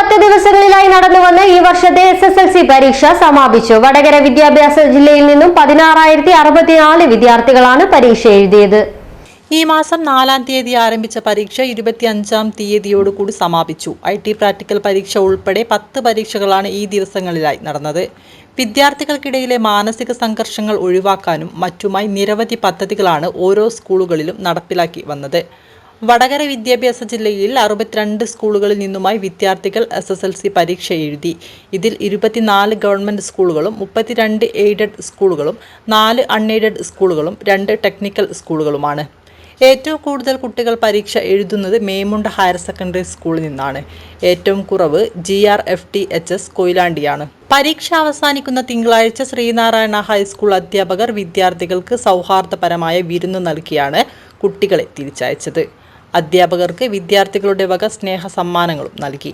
പത്ത് ദിവസങ്ങളിലായി നടന്നുവന്ന ഈ വർഷത്തെ എസ് എസ് എൽ സി പരീക്ഷ സമാപിച്ചു. വടകര വിദ്യാഭ്യാസ ജില്ലയിൽ നിന്നും പതിനാറായിരത്തി അറുപത്തിനാല് വിദ്യാർത്ഥികളാണ് പരീക്ഷ എഴുതിയത്. ഈ മാസം നാലാം തീയതി ആരംഭിച്ച പരീക്ഷ ഇരുപത്തിയഞ്ചാം തീയതിയോടുകൂടി സമാപിച്ചു. ഐ ടി പ്രാക്ടിക്കൽ പരീക്ഷ ഉൾപ്പെടെ പത്ത് പരീക്ഷകളാണ് ഈ ദിവസങ്ങളിലായി നടന്നത്. വിദ്യാർത്ഥികൾക്കിടയിലെ മാനസിക സംഘർഷങ്ങൾ ഒഴിവാക്കാനും മറ്റുമായി നിരവധി പദ്ധതികളാണ് ഓരോ സ്കൂളുകളിലും നടപ്പിലാക്കി വന്നത്. വടകര വിദ്യാഭ്യാസ ജില്ലയിൽ അറുപത്തിരണ്ട് സ്കൂളുകളിൽ നിന്നുമായി വിദ്യാർത്ഥികൾ എസ് എസ് എൽ സി പരീക്ഷ എഴുതി. ഇതിൽ ഇരുപത്തിനാല് ഗവൺമെന്റ് സ്കൂളുകളും മുപ്പത്തിരണ്ട് എയ്ഡഡ് സ്കൂളുകളും നാല് അൺഎയ്ഡഡ് സ്കൂളുകളും രണ്ട് ടെക്നിക്കൽ സ്കൂളുകളുമാണ്. ഏറ്റവും കൂടുതൽ കുട്ടികൾ പരീക്ഷ എഴുതുന്നത് മേമുണ്ട ഹയർ സെക്കൻഡറി സ്കൂളിൽ നിന്നാണ്. ഏറ്റവും കുറവ് G R F T H S കൊയിലാണ്ടിയാണ്. പരീക്ഷ അവസാനിക്കുന്ന തിങ്കളാഴ്ച ശ്രീനാരായണ ഹൈസ്കൂൾ അധ്യാപകർ വിദ്യാർത്ഥികൾക്ക് സൗഹാർദ്ദപരമായ വിരുന്ന് നൽകിയാണ് കുട്ടികളെ തിരിച്ചയച്ചത്. അധ്യാപകർക്ക് വിദ്യാർത്ഥികളുടെ വക സ്നേഹ സമ്മാനങ്ങളും നൽകി.